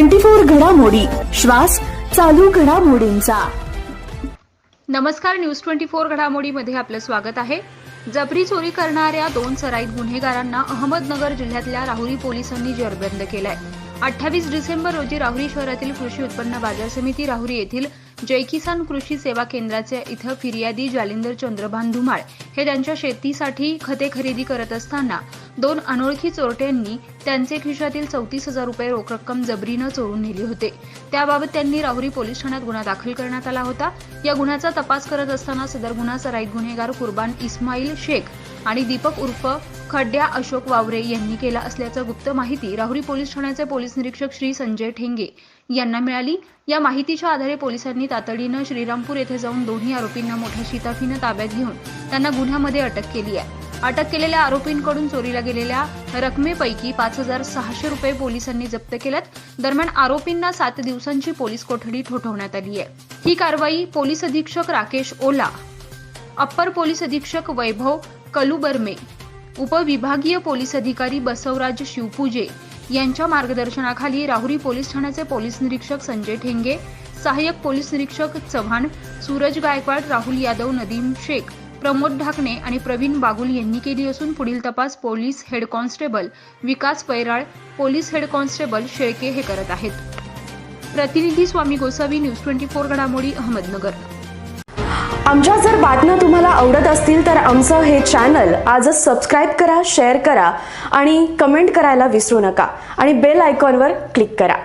Twenty four घडामोडी. श्वास चालू घडामोडींचा. नमस्कार न्यूज ट्वेंटी फोर घडामोडीमध्ये आपलं स्वागत आहे. जबरी चोरी करणाऱ्या दोन सराईत गुन्हेगारांना अहमदनगर जिल्ह्यातल्या राहुरी पोलिसांनी जेरबंद केलाय. अठ्ठावीस डिसेंबर रोजी राहुरी शहरातील कृषी उत्पन्न बाजार समिती राहुरी येथील जय किसान कृषी सेवा केंद्राचे इथं फिर्यादी जालिंदर चंद्रभान धुमाळ हे त्यांच्या शेतीसाठी खते खरेदी करत असताना दोन अनोळखी चोरट्यांनी त्यांचे खिशातील चौतीस हजार रुपये रोख रक्कम जबरीनं चोरून नेली होते. त्याबाबत त्यांनी राहुरी पोलीस ठाण्यात गुन्हा दाखल करण्यात आला होता. या गुन्ह्याचा तपास करत असताना सदर गुन्हा सराईत गुन्हेगार कुर्बान इस्माईल शेख आणि दीपक उर्फ खड्ड्या अशोक वावरे यांनी केला असल्याचं गुप्त माहिती राहुरी पोलीस ठाण्याचे पोलीस निरीक्षक श्री संजय ठेंगे यांना मिळाली. या माहितीच्या आधारे पोलिसांनी तातडीनं श्रीरामपूर येथे जाऊन दोन्ही आरोपींना मोठ्या शिताफीनं ताब्यात घेऊन त्यांना गुन्ह्यामध्ये अटक केली आहे. अटक केलेल्या आरोपींकडून चोरीला गेलेल्या रकमेपैकी पाच हजार सहाशे रुपये पोलिसांनी जप्त केल्यात. दरम्यान आरोपींना सात दिवसांची पोलीस कोठडी ठोठवण्यात आली आहे. ही कारवाई पोलीस अधीक्षक राकेश ओला अप्पर पोलीस अधीक्षक वैभव कलुबर्मे उपविभागीय पोलीस अधिकारी बसवराज शिवपूजे यांच्या मार्गदर्शनाखाली राहुरी पोलीस ठाण्याचे पोलीस निरीक्षक संजय ठेंगे सहाय्यक पोलीस निरीक्षक चव्हाण सूरज गायकवाड राहुल यादव नदीम शेख प्रमोद ढाकणे आणि प्रवीण बागुल यांनी केली असून पुढील तपास police head constable Vikas Pairal police head constable Shelke हे करत आहेत. प्रतिनिधी Swami Gosavi news twenty four घडामोडी अहमदनगर. आमच्या जर बातम्या तुम्हाला आवडत असतील तर आमचं हे चॅनल आजच सबस्क्राईब करा शेअर करा आणि कमेंट करायला विसरू नका. आणि बेल आयकॉनवर क्लिक करा.